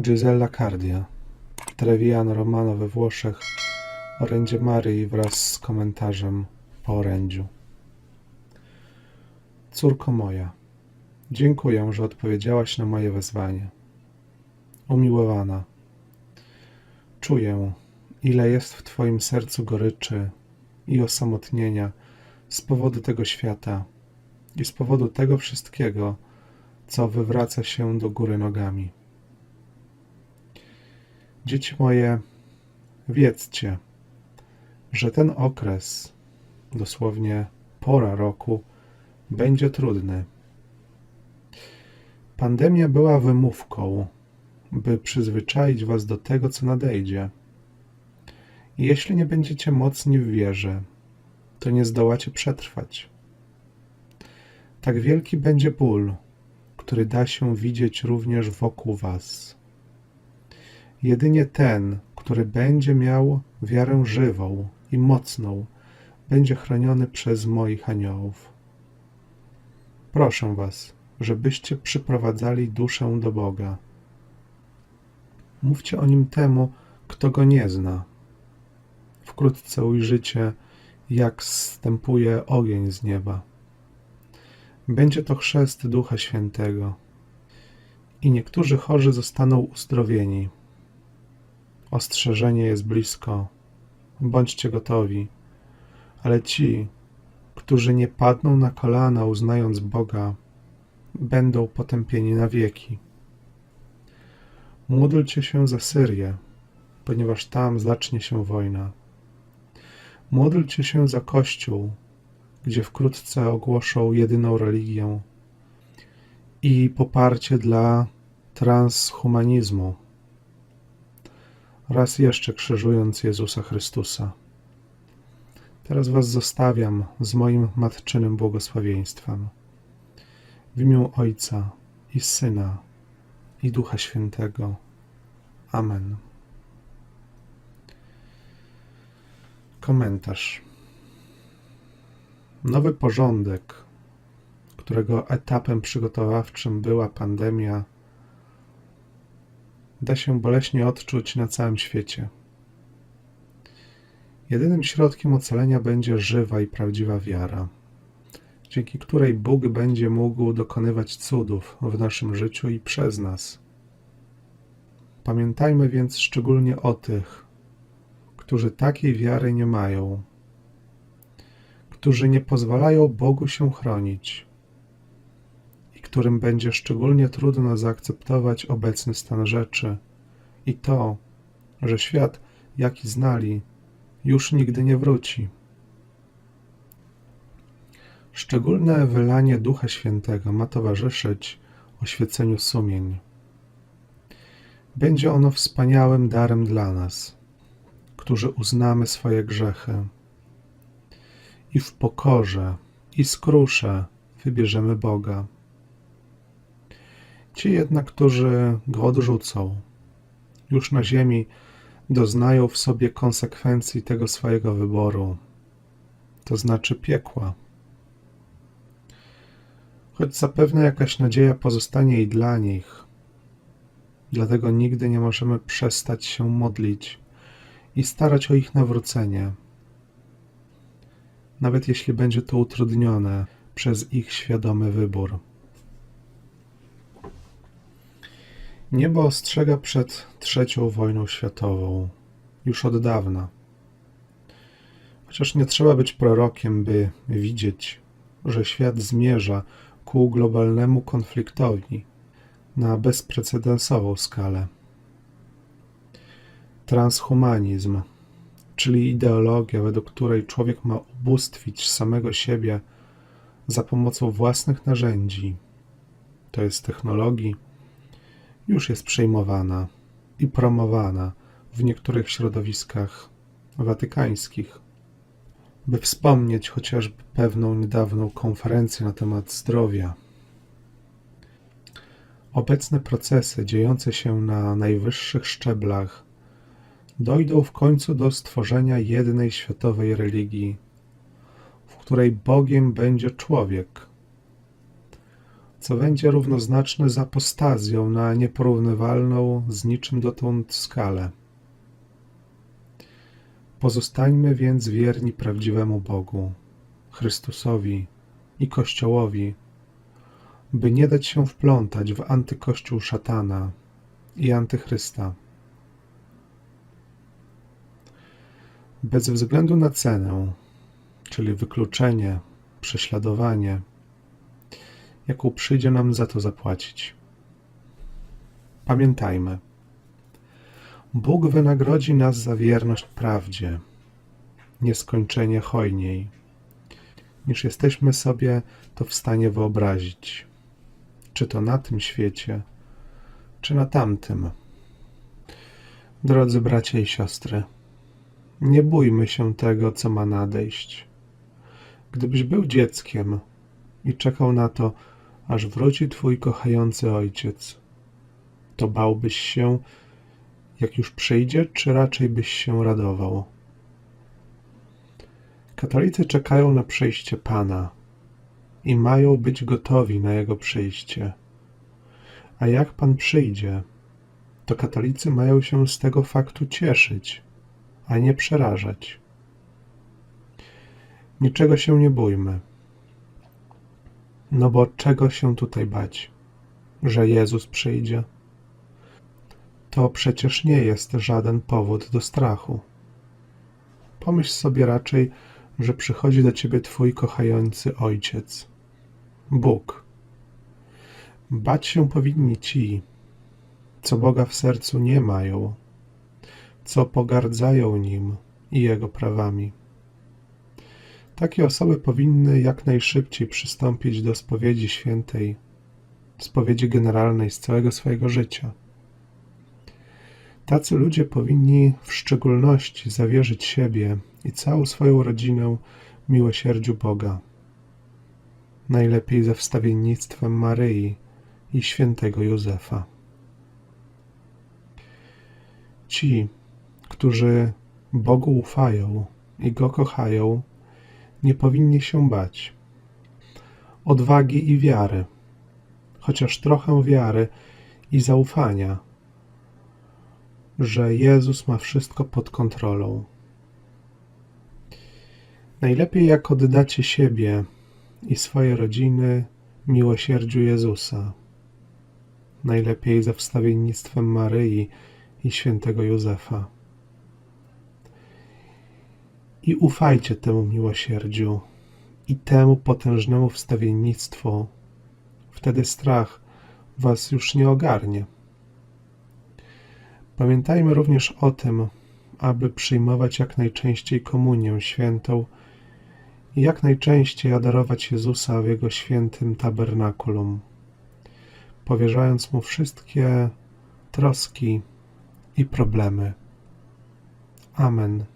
Gisella Cardia, Treviano Romano we Włoszech, orędzie Maryi wraz z komentarzem po orędziu. Córko moja, dziękuję, że odpowiedziałaś na moje wezwanie. Umiłowana, czuję, ile jest w Twoim sercu goryczy i osamotnienia z powodu tego świata i z powodu tego wszystkiego, co wywraca się do góry nogami. Dzieci moje, wiedzcie, że ten okres, dosłownie pora roku, będzie trudny. Pandemia była wymówką, by przyzwyczaić was do tego, co nadejdzie. I jeśli nie będziecie mocni w wierze, to nie zdołacie przetrwać. Tak wielki będzie ból, który da się widzieć również wokół was. Jedynie ten, który będzie miał wiarę żywą i mocną, będzie chroniony przez moich aniołów. Proszę was, żebyście przyprowadzali duszę do Boga. Mówcie o nim temu, kto go nie zna. Wkrótce ujrzycie, jak zstępuje ogień z nieba. Będzie to chrzest Ducha Świętego. I niektórzy chorzy zostaną uzdrowieni. Ostrzeżenie jest blisko. Bądźcie gotowi. Ale ci, którzy nie padną na kolana uznając Boga, będą potępieni na wieki. Módlcie się za Syrię, ponieważ tam zacznie się wojna. Módlcie się za Kościół, gdzie wkrótce ogłoszą jedyną religię i poparcie dla transhumanizmu, raz jeszcze krzyżując Jezusa Chrystusa. Teraz Was zostawiam z moim matczynym błogosławieństwem. W imię Ojca i Syna i Ducha Świętego. Amen. Komentarz. Nowy porządek, którego etapem przygotowawczym była pandemia, da się boleśnie odczuć na całym świecie. Jedynym środkiem ocalenia będzie żywa i prawdziwa wiara, dzięki której Bóg będzie mógł dokonywać cudów w naszym życiu i przez nas. Pamiętajmy więc szczególnie o tych, którzy takiej wiary nie mają, którzy nie pozwalają Bogu się chronić którym będzie szczególnie trudno zaakceptować obecny stan rzeczy i to, że świat, jaki znali, już nigdy nie wróci. Szczególne wylanie Ducha Świętego ma towarzyszyć oświeceniu sumień. Będzie ono wspaniałym darem dla nas, którzy uznamy swoje grzechy i w pokorze i skrusze wybierzemy Boga. Ci jednak, którzy go odrzucą, już na ziemi doznają w sobie konsekwencji tego swojego wyboru, to znaczy piekła. Choć zapewne jakaś nadzieja pozostanie i dla nich, dlatego nigdy nie możemy przestać się modlić i starać o ich nawrócenie, nawet jeśli będzie to utrudnione przez ich świadomy wybór. Niebo ostrzega przed trzecią wojną światową już od dawna. Chociaż nie trzeba być prorokiem, by widzieć, że świat zmierza ku globalnemu konfliktowi na bezprecedensową skalę. Transhumanizm, czyli ideologia, według której człowiek ma ubóstwić samego siebie za pomocą własnych narzędzi, to jest technologii, już jest przejmowana i promowana w niektórych środowiskach watykańskich. By wspomnieć chociażby pewną niedawną konferencję na temat zdrowia. Obecne procesy dziejące się na najwyższych szczeblach dojdą w końcu do stworzenia jednej światowej religii, w której Bogiem będzie człowiek, co będzie równoznaczne z apostazją na nieporównywalną z niczym dotąd skalę. Pozostańmy więc wierni prawdziwemu Bogu, Chrystusowi i Kościołowi, by nie dać się wplątać w antykościół szatana i antychrysta. Bez względu na cenę, czyli wykluczenie, prześladowanie, jaką przyjdzie nam za to zapłacić. Pamiętajmy, Bóg wynagrodzi nas za wierność prawdzie, nieskończenie hojniej, niż jesteśmy sobie to w stanie wyobrazić, czy to na tym świecie, czy na tamtym. Drodzy bracia i siostry, nie bójmy się tego, co ma nadejść. Gdybyś był dzieckiem i czekał na to, aż wróci twój kochający ojciec, to bałbyś się, jak już przyjdzie, czy raczej byś się radował? Katolicy czekają na przyjście Pana i mają być gotowi na Jego przyjście. A jak Pan przyjdzie, to katolicy mają się z tego faktu cieszyć, a nie przerażać. Niczego się nie bójmy. No bo czego się tutaj bać? Że Jezus przyjdzie? To przecież nie jest żaden powód do strachu. Pomyśl sobie raczej, że przychodzi do ciebie Twój kochający Ojciec, Bóg. Bać się powinni ci, co Boga w sercu nie mają, co pogardzają Nim i Jego prawami. Takie osoby powinny jak najszybciej przystąpić do spowiedzi świętej, spowiedzi generalnej z całego swojego życia. Tacy ludzie powinni w szczególności zawierzyć siebie i całą swoją rodzinę miłosierdziu Boga. Najlepiej ze wstawiennictwem Maryi i świętego Józefa. Ci, którzy Bogu ufają i Go kochają, nie powinni się bać. Odwagi i wiary, chociaż trochę wiary i zaufania, że Jezus ma wszystko pod kontrolą. Najlepiej jak oddacie siebie i swoje rodziny miłosierdziu Jezusa. Najlepiej za wstawiennictwem Maryi i świętego Józefa. I ufajcie temu miłosierdziu i temu potężnemu wstawiennictwu. Wtedy strach was już nie ogarnie. Pamiętajmy również o tym, aby przyjmować jak najczęściej komunię świętą i jak najczęściej adorować Jezusa w Jego świętym tabernakulum, powierzając Mu wszystkie troski i problemy. Amen.